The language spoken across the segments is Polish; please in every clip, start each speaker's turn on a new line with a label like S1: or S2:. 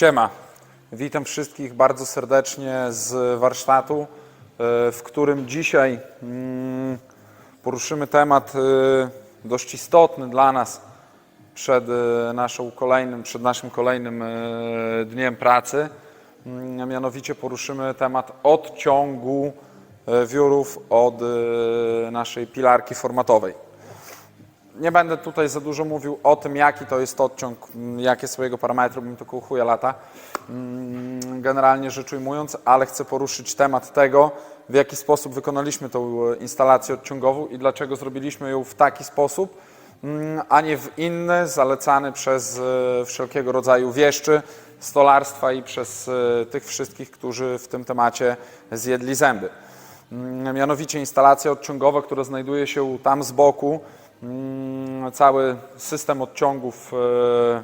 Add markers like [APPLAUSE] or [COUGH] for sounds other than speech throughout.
S1: Siema. Witam wszystkich bardzo serdecznie z warsztatu, e, w którym dzisiaj mm, poruszymy temat e, dość istotny dla nas przed, e, naszą kolejnym, przed naszym kolejnym dniem pracy. Mm, Mianowicie poruszymy temat odciągu wiórów od naszej pilarki formatowej. Nie będę tutaj za dużo mówił o tym, jaki to jest odciąg, m, jakie są jego parametry, to koło chuja lata, mm, generalnie rzecz ujmując, ale chcę poruszyć temat tego, w jaki sposób wykonaliśmy tą e, instalację odciągową i dlaczego zrobiliśmy ją w taki sposób, mm, a nie w inny, zalecany przez e, wszelkiego rodzaju wieszczy, stolarstwa i przez e, tych wszystkich, którzy w tym temacie zjedli zęby. Mm, Mianowicie instalacja odciągowa, która znajduje się tam z boku, Mm, cały system odciągów, e,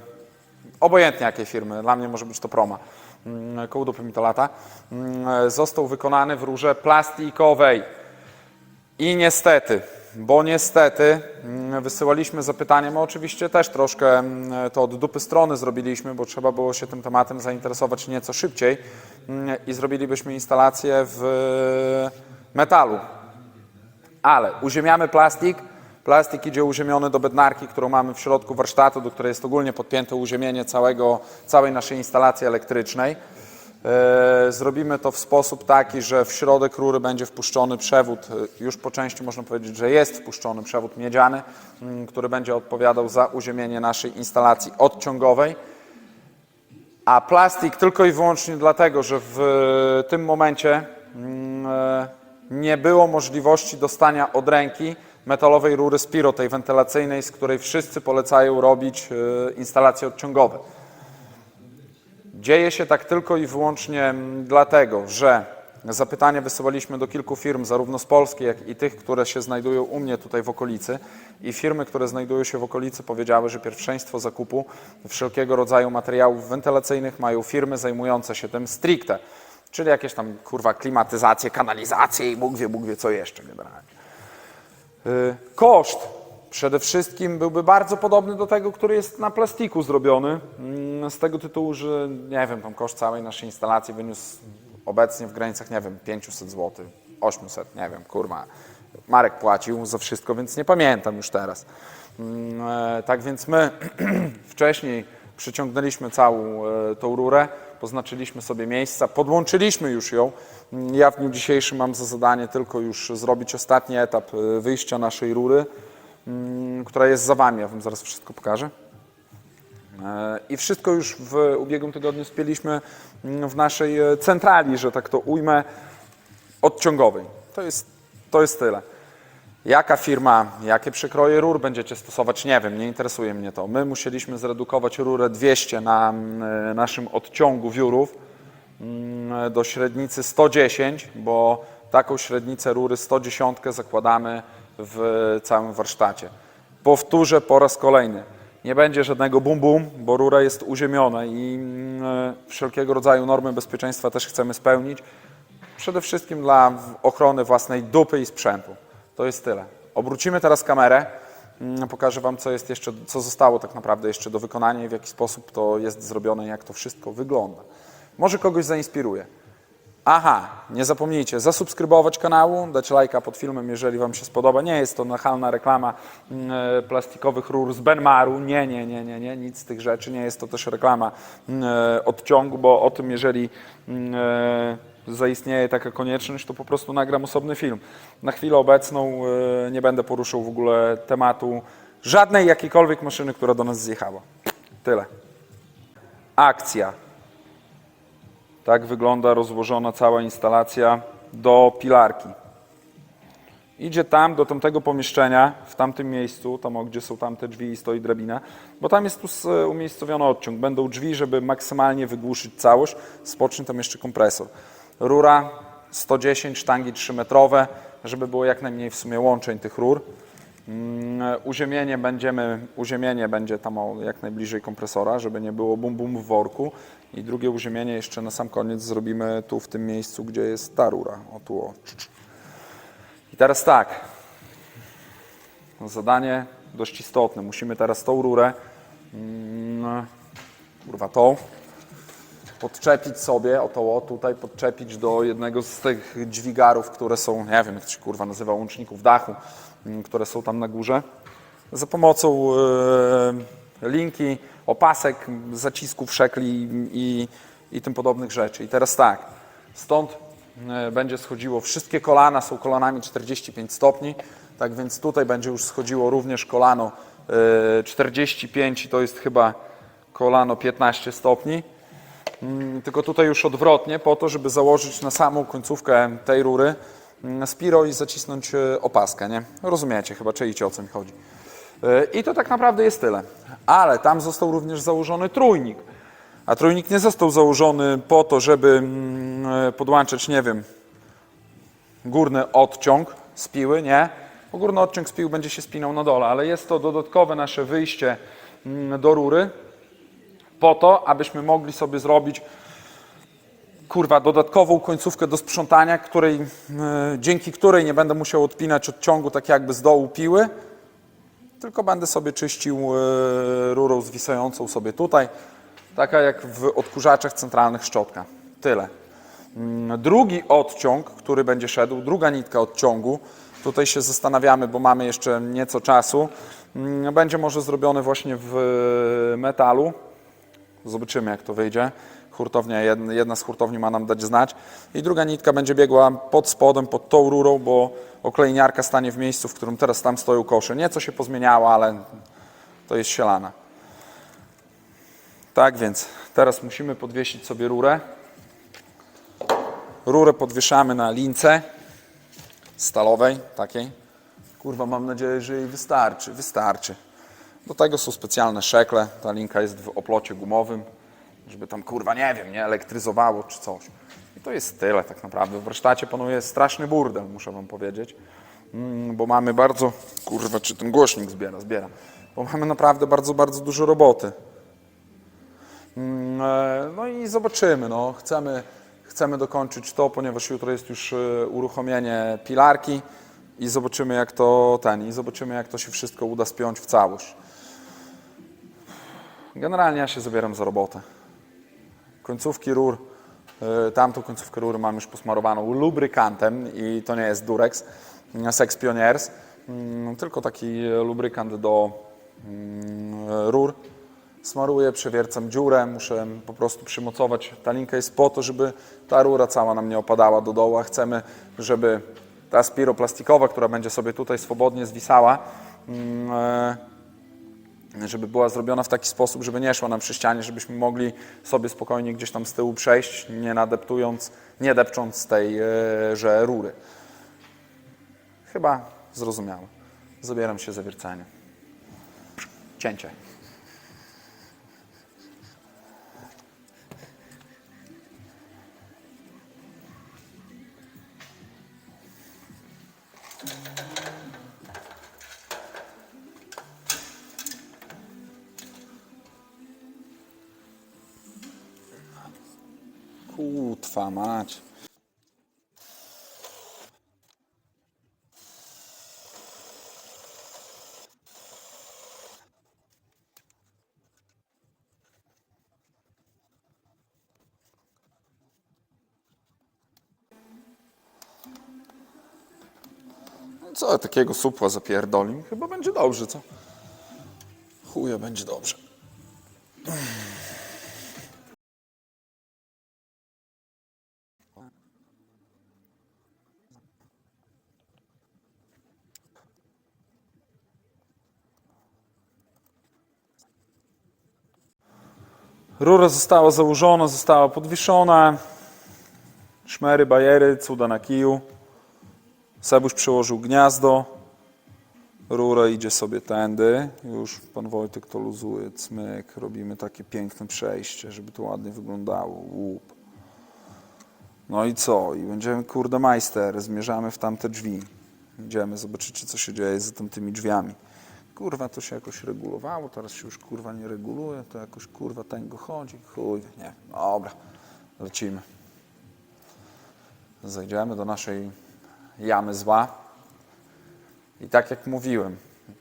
S1: obojętnie jakiej firmy, dla mnie może być to Proma, mm, koło mi to lata, mm, został wykonany w rurze plastikowej. I niestety, bo niestety mm, wysyłaliśmy zapytanie, my oczywiście też troszkę mm, to od dupy strony zrobiliśmy, bo trzeba było się tym tematem zainteresować nieco szybciej mm, i zrobilibyśmy instalację w metalu. Ale uziemiamy plastik, plastik idzie uziemiony do bednarki, którą mamy w środku warsztatu, do której jest ogólnie podpięte uziemienie całego, całej naszej instalacji elektrycznej. E, Zrobimy to w sposób taki, że w środek rury będzie wpuszczony przewód, e, już po części można powiedzieć, że jest wpuszczony przewód miedziany, m, który będzie odpowiadał za uziemienie naszej instalacji odciągowej. A plastik tylko i wyłącznie dlatego, że w tym momencie mm, e, nie było możliwości dostania od ręki metalowej rury Spiro, tej wentylacyjnej, z której wszyscy polecają robić e, instalacje odciągowe. Dzieje się tak tylko i wyłącznie dlatego, że zapytanie wysyłaliśmy do kilku firm, zarówno z Polski, jak i tych, które się znajdują u mnie tutaj w okolicy. I firmy, które znajdują się w okolicy, powiedziały, że pierwszeństwo zakupu wszelkiego rodzaju materiałów wentylacyjnych mają firmy zajmujące się tym stricte. Czyli jakieś tam kurwa klimatyzacje, kanalizacje i Bóg wie, Bóg wie co jeszcze generalnie. Y, Koszt przede wszystkim byłby bardzo podobny do tego, który jest na plastiku zrobiony. mm, Z tego tytułu, że nie wiem, tam koszt całej naszej instalacji wyniósł obecnie w granicach, nie wiem, 500 zł, 800, nie wiem, kurwa. Marek płacił za wszystko, więc nie pamiętam już teraz. Mm, e, Tak więc my [CLEARS THROAT] wcześniej przyciągnęliśmy całą e, tą rurę, poznaczyliśmy sobie miejsca, podłączyliśmy już ją. Ja w dniu dzisiejszym mam za zadanie tylko już zrobić ostatni etap e, wyjścia naszej rury, mm, która jest za Wami. Ja Wam zaraz wszystko pokażę. E, I wszystko już w ubiegłym tygodniu spieliśmy mm, w naszej e, centrali, że tak to ujmę, odciągowej. To jest, to jest tyle. Jaka firma, jakie przekroje rur będziecie stosować, nie wiem, nie interesuje mnie to. My musieliśmy zredukować rurę 200 na mm, naszym odciągu wiórów mm, do średnicy 110, bo taką średnicę rury 110 zakładamy w całym warsztacie. Powtórzę po raz kolejny. Nie będzie żadnego bum bum, bo rura jest uziemiona i mm, wszelkiego rodzaju normy bezpieczeństwa też chcemy spełnić. Przede wszystkim dla ochrony własnej dupy i sprzętu. To jest tyle. Obrócimy teraz kamerę. Mm, Pokażę Wam, co jest jeszcze, co zostało tak naprawdę jeszcze do wykonania i w jaki sposób to jest zrobione, jak to wszystko wygląda. Może kogoś zainspiruje. Aha, nie zapomnijcie zasubskrybować kanału, dać lajka pod filmem, jeżeli Wam się spodoba. Nie jest to nachalna reklama mm, e, plastikowych rur z Benmaru. Nie, nie, nie, nie, nie, nic z tych rzeczy. Nie jest to też reklama mm, e, odciągu, bo o tym, jeżeli e, zaistnieje taka konieczność, to po prostu nagram osobny film. Na chwilę obecną e, nie będę poruszał w ogóle tematu żadnej jakiejkolwiek maszyny, która do nas zjechała. Tyle. Akcja. Tak wygląda rozłożona cała instalacja do pilarki. Idzie tam, do tamtego pomieszczenia, w tamtym miejscu, tam gdzie są tamte drzwi i stoi drabina, bo tam jest tu umiejscowiony odciąg. Będą drzwi, żeby maksymalnie wygłuszyć całość, spocznie tam jeszcze kompresor. Rura 110, sztangi 3-metrowe, żeby było jak najmniej w sumie łączeń tych rur. Mm, Uziemienie będziemy, uziemienie będzie tam jak najbliżej kompresora, żeby nie było bum bum w worku. I drugie uziemienie jeszcze na sam koniec zrobimy tu w tym miejscu, gdzie jest ta rura. O tu o. I teraz tak. Zadanie dość istotne. Musimy teraz tą rurę, mm, kurwa tą, podczepić sobie, oto o, tutaj podczepić do jednego z tych dźwigarów, które są, nie wiem jak to się kurwa nazywa, łączników dachu, mm, które są tam na górze. Za pomocą e, linki, opasek, zacisków, szekli i, i tym podobnych rzeczy. I teraz tak, stąd e, będzie schodziło, wszystkie kolana są kolanami 45 stopni, tak więc tutaj będzie już schodziło również kolano e, 45 i to jest chyba kolano 15 stopni. Mm, Tylko tutaj już odwrotnie, po to, żeby założyć na samą końcówkę tej rury mm, spiro i zacisnąć e, opaskę, nie? Rozumiecie chyba, czaicie o co mi chodzi. E, I to tak naprawdę jest tyle. Ale tam został również założony trójnik. A trójnik nie został założony po to, żeby mm, e, podłączać, nie wiem, górny odciąg z piły, nie? Bo górny odciąg z piły będzie się spinał na dole, ale jest to dodatkowe nasze wyjście do rury po to, abyśmy mogli sobie zrobić kurwa, dodatkową końcówkę do sprzątania, której, e, dzięki której nie będę musiał odpinać odciągu tak jakby z dołu piły, tylko będę sobie czyścił e, rurą zwisającą sobie tutaj, taka jak w odkurzaczach centralnych szczotka. Tyle. Mm, Drugi odciąg, który będzie szedł, druga nitka odciągu, tutaj się zastanawiamy, bo mamy jeszcze nieco czasu, mm, będzie może zrobiony właśnie w metalu. Zobaczymy, jak to wyjdzie. Hurtownia, jedna, z hurtowni ma nam dać znać. I druga nitka będzie biegła pod spodem, pod tą rurą, bo oklejniarka stanie w miejscu, w którym teraz tam stoją kosze. Nieco się pozmieniało, ale to jest sielana. Tak więc teraz musimy podwiesić sobie rurę. Rurę podwieszamy na lince stalowej, takiej. Kurwa, mam nadzieję, że jej wystarczy. Wystarczy. Do tego są specjalne szekle. Ta linka jest w oplocie gumowym, żeby tam kurwa, nie wiem, nie elektryzowało czy coś. I to jest tyle tak naprawdę. W warsztacie panuje straszny burdel, muszę wam powiedzieć. Mm, bo mamy bardzo, kurwa, czy ten głośnik zbiera, zbiera. Bo mamy naprawdę bardzo, bardzo dużo roboty. Mm, e, No i zobaczymy. No. Chcemy, chcemy dokończyć to, ponieważ jutro jest już e, uruchomienie pilarki i zobaczymy jak to ten, i zobaczymy jak to się wszystko uda spiąć w całość. Generalnie ja się zabieram za robotę. Końcówki rur, e, tamtą końcówkę rury mam już posmarowaną lubrykantem i to nie jest Durex, mm, Sex Pioneers, mm, tylko taki lubrykant do mm, rur. Smaruję, przewiercam dziurę, muszę po prostu przymocować. Ta linka jest po to, żeby ta rura cała nam nie opadała do dołu, chcemy, żeby ta spiroplastikowa, która będzie sobie tutaj swobodnie zwisała, e, żeby była zrobiona w taki sposób, żeby nie szła nam przy ścianie, żebyśmy mogli sobie spokojnie gdzieś tam z tyłu przejść, nie nadeptując, nie depcząc tej e, że rury. Chyba zrozumiałe. Zabieram się za wiercenie. Cięcie. Mać. No Co takiego supła zapierdolim? Chyba będzie dobrze, co? Chuje będzie dobrze. Rura została założona, została podwieszona. Szmery, bajery, cuda na kiju. Sebuś przyłożył gniazdo. Rura idzie sobie tędy. Już pan Wojtek to luzuje, cmyk. Robimy takie piękne przejście, żeby to ładnie wyglądało. Łup. No i co? I będziemy, kurde, majster. Zmierzamy w tamte drzwi. Idziemy, zobaczycie, co się dzieje za tamtymi drzwiami. Kurwa, to się jakoś regulowało, teraz się już kurwa nie reguluje, to jakoś kurwa tęgo chodzi. Chuj, nie. Dobra, lecimy. Zajdziemy do naszej jamy zła. I tak jak mówiłem,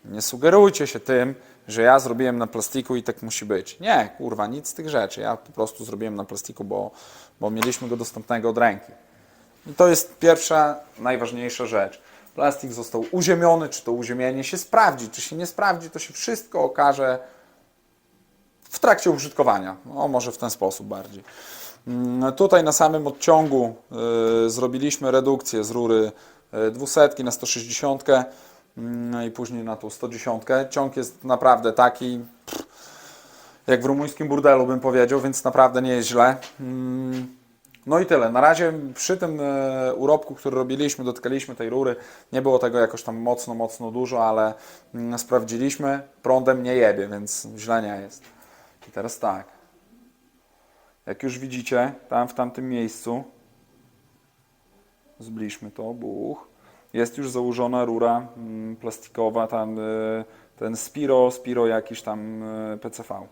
S1: Nie sugerujcie się tym, że ja zrobiłem na plastiku i tak musi być. Nie, kurwa, nic z tych rzeczy. Ja po prostu zrobiłem na plastiku, bo, bo mieliśmy go dostępnego od ręki. I to jest pierwsza, najważniejsza rzecz. Plastik został uziemiony, czy to uziemienie się sprawdzi, czy się nie sprawdzi, to się wszystko okaże w trakcie użytkowania. No, może w ten sposób bardziej. Mm, Tutaj na samym odciągu y, zrobiliśmy redukcję z rury y, 200 na 160 mm, i później na tą 110. Ciąg jest naprawdę taki, jak w rumuńskim burdelu bym powiedział, więc naprawdę nie jest źle. Mm, No i tyle. Na razie przy tym e, urobku, który robiliśmy, dotkaliśmy tej rury, nie było tego jakoś tam mocno, mocno dużo, ale mm, sprawdziliśmy, prądem nie jebie, więc źle nie jest. I teraz tak. Jak już widzicie, tam w tamtym miejscu, zbliżmy to, buch, jest już założona rura mm, plastikowa, tam y, ten Spiro, Spiro jakiś tam y, PCV.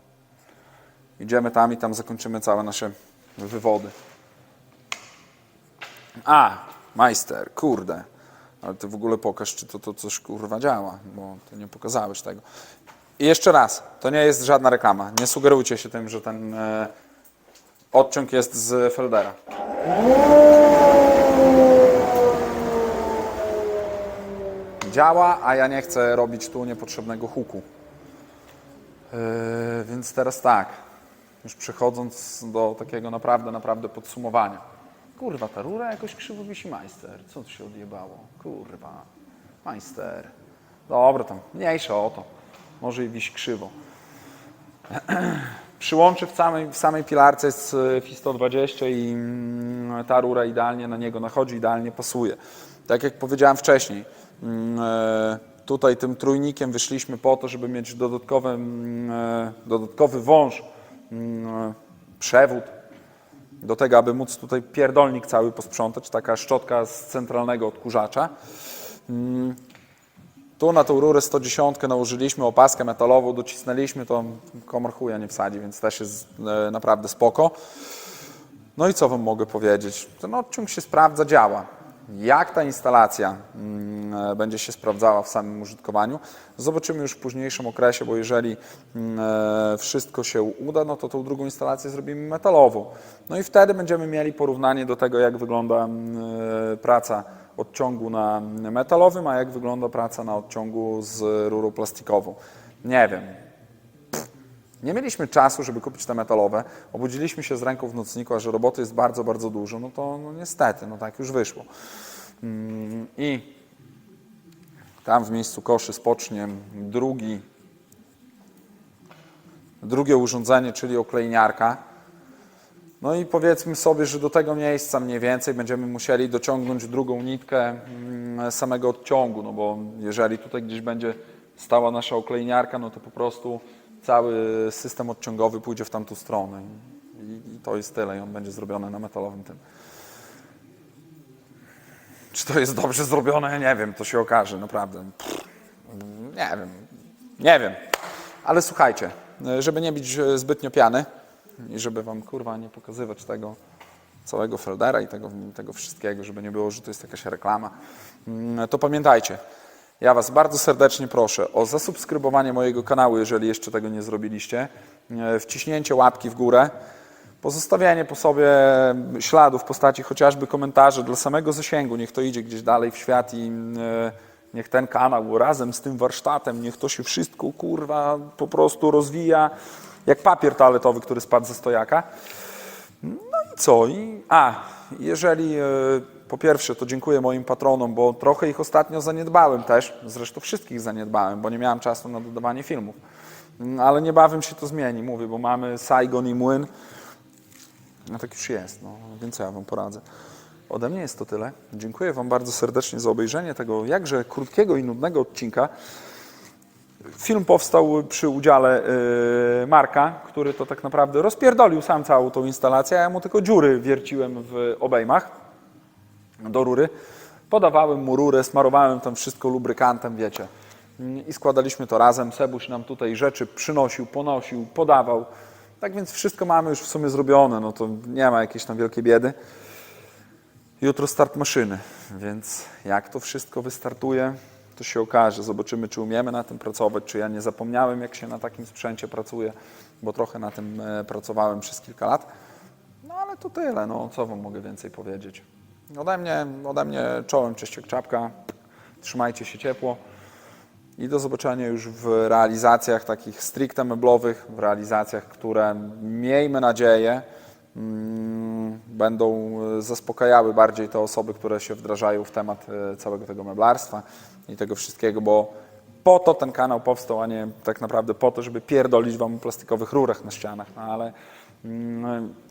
S1: Idziemy tam i tam zakończymy całe nasze wywody. A, majster, kurde. Ale ty w ogóle pokaż, czy to, to coś kurwa działa, bo ty nie pokazałeś tego. I jeszcze raz, to nie jest żadna reklama. Nie sugerujcie się tym, że ten e, odciąg jest z Feldera. Działa, a ja nie chcę robić tu niepotrzebnego huku. Yy, więc teraz tak, już przechodząc do takiego naprawdę, naprawdę podsumowania. Kurwa, ta rura jakoś krzywo wisi majster. Co tu się odjebało? Kurwa, majster. Dobra, tam mniejsza o to. Może i wisi krzywo. [CLEARS THROAT] Przyłączy w samej, w samej pilarce jest e, FI 120 i mm, ta rura idealnie na niego nachodzi, idealnie pasuje. Tak jak powiedziałem wcześniej, mm, e, tutaj tym trójnikiem wyszliśmy po to, żeby mieć dodatkowy, mm, e, dodatkowy wąż, e, przewód do tego, aby móc tutaj pierdolnik cały posprzątać, taka szczotka z centralnego odkurzacza. Mm, Tu na tą rurę 110 nałożyliśmy opaskę metalową, docisnęliśmy, to komar chuja nie wsadzi, więc też jest e, naprawdę spoko. No i co Wam mogę powiedzieć? Ten odciąg się sprawdza, działa. Jak ta instalacja mm, e, będzie się sprawdzała w samym użytkowaniu, zobaczymy już w późniejszym okresie, bo jeżeli mm, e, wszystko się uda, no to tą drugą instalację zrobimy metalową. No i wtedy będziemy mieli porównanie do tego, jak wygląda mm, e, praca odciągu na metalowym, a jak wygląda praca na odciągu z rurą plastikową. Nie wiem, nie mieliśmy czasu, żeby kupić te metalowe. Obudziliśmy się z ręką w nocniku, a że roboty jest bardzo, bardzo dużo, no to no niestety, no tak już wyszło. Mm, I tam w miejscu koszy spocznie drugi, drugie urządzenie, czyli oklejniarka. No i powiedzmy sobie, że do tego miejsca mniej więcej będziemy musieli dociągnąć drugą nitkę mm, samego odciągu, no bo jeżeli tutaj gdzieś będzie stała nasza oklejniarka, no to po prostu cały system odciągowy pójdzie w tamtą stronę i, i to jest tyle i on będzie zrobiony na metalowym tym. Czy to jest dobrze zrobione? Nie wiem, to się okaże, naprawdę. Pff, nie wiem, nie wiem. Ale słuchajcie, żeby nie być zbytnio piany i żeby wam kurwa nie pokazywać tego całego Feldera i tego, tego wszystkiego, żeby nie było, że to jest jakaś reklama, to pamiętajcie, ja Was bardzo serdecznie proszę o zasubskrybowanie mojego kanału, jeżeli jeszcze tego nie zrobiliście, e, wciśnięcie łapki w górę, pozostawianie po sobie śladów w postaci chociażby komentarzy dla samego zasięgu, niech to idzie gdzieś dalej w świat i e, niech ten kanał razem z tym warsztatem, niech to się wszystko kurwa po prostu rozwija jak papier toaletowy, który spadł ze stojaka. No i co? I, a, jeżeli e, po pierwsze to dziękuję moim patronom, bo trochę ich ostatnio zaniedbałem też, zresztą wszystkich zaniedbałem, bo nie miałem czasu na dodawanie filmów. Mm, Ale niebawem się to zmieni, mówię, bo mamy Saigon i Młyn. No tak już jest, no, więc ja Wam poradzę. Ode mnie jest to tyle. Dziękuję Wam bardzo serdecznie za obejrzenie tego jakże krótkiego i nudnego odcinka. Film powstał przy udziale y, Marka, który to tak naprawdę rozpierdolił sam całą tą instalację, a ja mu tylko dziury wierciłem w obejmach do rury. Podawałem mu rurę, smarowałem tam wszystko lubrykantem, wiecie. I składaliśmy to razem. Sebuś nam tutaj rzeczy przynosił, ponosił, podawał. Tak więc wszystko mamy już w sumie zrobione, no to nie ma jakiejś tam wielkiej biedy. Jutro start maszyny, więc jak to wszystko wystartuje, To się okaże, zobaczymy, czy umiemy na tym pracować, czy ja nie zapomniałem, jak się na takim sprzęcie pracuje, bo trochę na tym e, pracowałem przez kilka lat. No ale to tyle, no co wam mogę więcej powiedzieć. Ode mnie, ode mnie czołem czyściek czapka, trzymajcie się ciepło. I do zobaczenia już w realizacjach takich stricte meblowych, w realizacjach, które miejmy nadzieję mm, będą e, zaspokajały bardziej te osoby, które się wdrażają w temat e, całego tego meblarstwa i tego wszystkiego, bo po to ten kanał powstał, a nie tak naprawdę po to, żeby pierdolić wam o plastikowych rurach na ścianach, no ale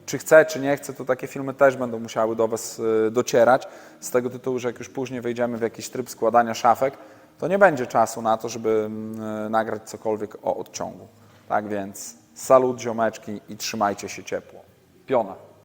S1: czy chcę, czy nie chcę, to takie filmy też będą musiały do Was y, docierać. Z tego tytułu, że jak już później wejdziemy w jakiś tryb składania szafek, to nie będzie czasu na to, żeby mm, nagrać cokolwiek o odciągu. Tak więc salut ziomeczki i trzymajcie się ciepło. Piona.